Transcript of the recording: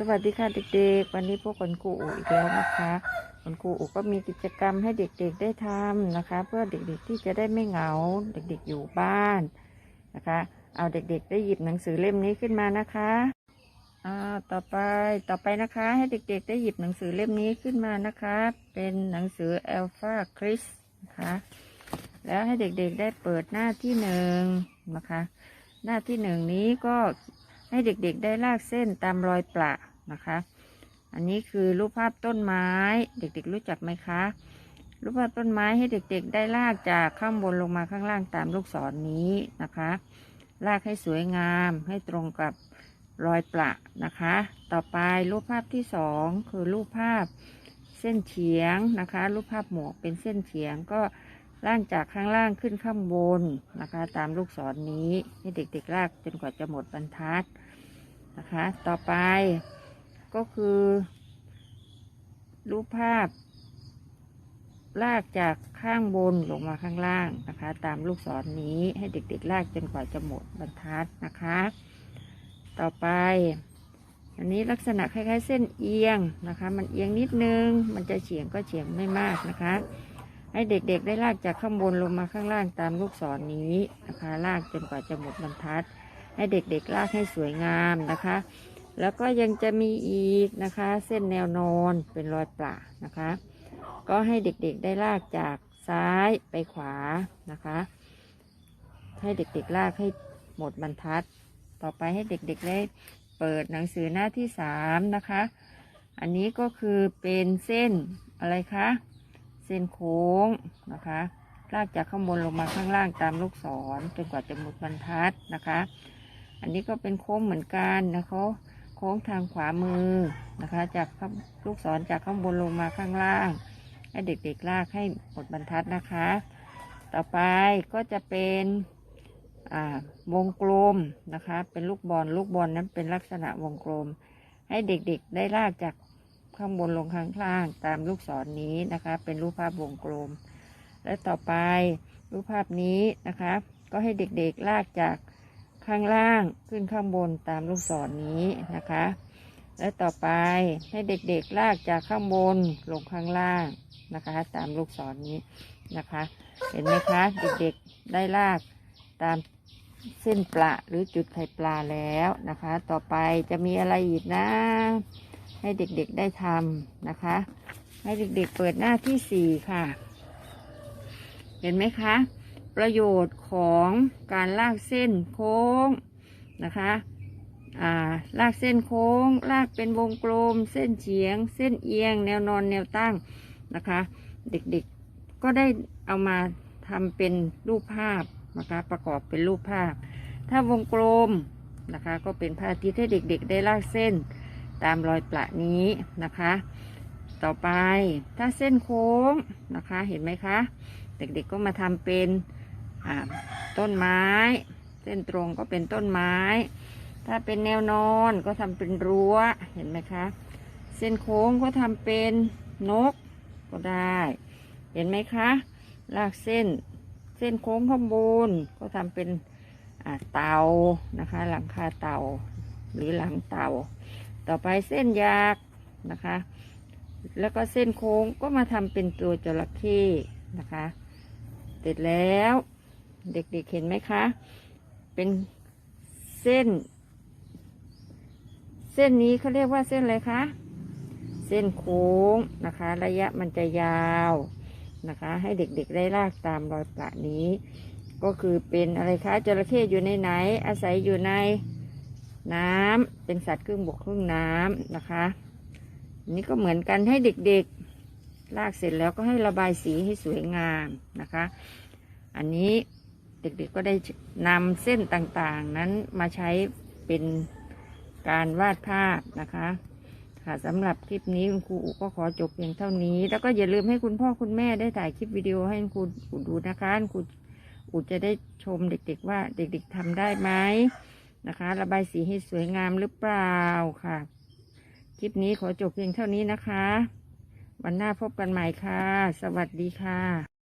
สวัสดีค่ะเด็กๆ วันนี้พวกคนครูอูอีกแล้วนะคะคนครูอูก็มีกิจกรรมให้เด็กๆได้ทำนะคะ เพื่อเด็กๆที่จะได้ไม่เหงาเด็กๆอยู่บ้านนะคะ เอาเด็กๆได้หยิบหนังสือเล่มนี้ขึ้นมานะคะอ่าต่อไปต่อไปนะคะ ให้เด็กๆได้หยิบหนังสือเล่มนี้ขึ้นมานะคะ เป็นหนังสือ Alpha Chris นะคะแล้วให้เด็กๆได้เปิดหน้าที่หนึ่งนะคะ หน้าที่หนึ่งนี้ก็ ให้เด็กๆได้ลากเส้นตามรอยประนะคะ อันนี้คือรูปภาพต้นไม้ เด็กๆรู้จักไหมคะ รูปภาพต้นไม้ให้เด็กๆ ได้ลากจากข้างบนลงมาข้างล่างตามลูกศรนนี้นะคะ ลากให้สวยงามให้ตรงกับรอยประนะคะ ต่อไปรูปภาพที่สองคือรูปภาพเส้นเฉียงนะคะ รูปภาพหมวกเป็นเส้นเฉียงก็ล่างจากข้างล่างขึ้นข้างบนนะคะ ตามลูกศรนนี้ให้เด็กๆลากจนกว่าจะหมดบรรทัด นะคะ ต่อไปก็คือ รูปภาพ ลากจากข้างบนลงมาข้างล่างนะคะ ตามลูกศรนนี้ให้เด็กๆ ลากจนกว่าจะหมดบรรทัดนะคะ ต่อไป อันนี้ลักษณะคล้ายๆ เส้นเอียงนะคะ มันเอียงนิดนึง มันจะเฉียงก็เฉียงไม่มากนะคะให้เด็กๆ ได้ลากจากข้างบนลงมาข้างล่างตามลูกศรนนี้นะคะ ลากจนกว่าจะหมดบรรทัด ให้เด็กๆลากให้สวยงามนะคะ แล้วก็ยังจะมีอีกนะคะ เส้นแนวนอนเป็นรอยประนะคะ ก็ให้เด็กๆได้ลากจากซ้ายไปขวานะคะ ให้เด็กๆลากให้หมดบรรทัด ต่อไปให้เด็กๆได้เปิดหนังสือหน้าที่สามนะคะ อันนี้ก็คือเป็นเส้นอะไรคะ เส้นโค้งนะคะลากจากข้างบนลงมาข้างล่างตามลูกศรจนกว่าจะหมดบรรทัดนะคะ อันนี้ก็เป็นโค้งเหมือนกันนะคะโค้งทางขวามือนะคะ จากข้างลูกศรจากข้างบนลงมาข้างล่าง ให้เด็กๆลากให้หมดบรรทัดนะคะ ต่อไปก็จะเป็นวงกลมนะคะ เป็นลูกบอลลูกบอลนั้นเป็นลักษณะวงกลม ให้เด็กๆได้ลากจากข้างบนลงข้างล่างตามลูกศรนนี้นะคะ เป็นรูปภาพวงกลม และต่อไปรูปภาพนี้นะคะ ก็ให้เด็กๆลากจาก ข้างล่างขึ้นข้างบนตามลูกศรนนี้นะคะ และต่อไปให้เด็กๆลากจากข้างบนลงข้างล่างนะคะ ตามลูกศรนนี้นะคะ เห็นไหมคะเด็กๆได้ลากตามเส้นปลาหรือจุดไข่ปลาแล้วนะคะ ต่อไปจะมีอะไรอีกนะ ให้เด็กๆได้ทำนะคะ ให้เด็กๆเปิดหน้าที่สี่ค่ะ เห็นไหมคะ ประโยชน์ของการลากเส้นโค้งนะคะาลากเส้นโค้ง ลากเป็นวงกลม เส้นเฉียง เส้นเอียง แนวนอนแนวตั้งนะคะ เด็กๆก็ได้เอามาทำเป็นรูปภาพนะคะประกอบเป็นรูปภาพ ถ้าวงกลมนะคะก็เป็นพระอาทิตย์ให้เด็กๆ ได้ลากเส้นตามรอยประนี้นะคะ ต่อไปถ้าเส้นโค้งนะคะเห็นไหมคะ เด็กๆก็มาทำเป็น ต้นไม้ เส้นตรงก็เป็นต้นไม้ ถ้าเป็นแนวนอนก็ทำเป็นรั้วเห็นไหมคะ เส้นโค้งก็ทำเป็นนกก็ได้ เห็นไหมคะลากเส้นเส้นโค้งข้างบนก็ทำเป็นเตานะคะ หลังคาเตาหรือหลังเตา ต่อไปเส้นยากนะคะ แล้วก็เส้นโค้งก็มาทำเป็นตัวจระเข้นะคะ เสร็จแล้ว เด็กๆเห็นไหมคะ เป็นเส้น เส้นนี้เขาเรียกว่าเส้นอะไรคะ เส้นโค้งนะคะ ระยะมันจะยาวนะคะ ให้เด็กๆได้ลากตามรอยประนี้ ก็คือเป็นอะไรคะจระเข้อยู่ในไหน อาศัยอยู่ในน้ำเป็นสัตว์ครึ่งบกครึ่งน้ำนะคะอันนี้ก็เหมือนกันให้เด็กๆลากเสร็จแล้วก็ให้ระบายสีให้สวยงามนะคะ อันนี้ เด็กๆก็ได้นำเส้นต่างๆ นั้นมาใช้เป็นการวาดภาพนะคะค่ะสำหรับคลิปนี้คุณครูอุก็ขอจบเพียงเท่านี้ แล้วก็อย่าลืมให้คุณพ่อคุณแม่ได้ถ่ายคลิปวิดีโอให้คุณครูอุดูนะคะคุณครูอุจะได้ชมเด็กๆว่าเด็กๆทำได้ไหมนะคะ ระบายสีให้สวยงามหรือเปล่าค่ะ คลิปนี้ขอจบเพียงเท่านี้นะคะ วันหน้าพบกันใหม่ค่ะ สวัสดีค่ะ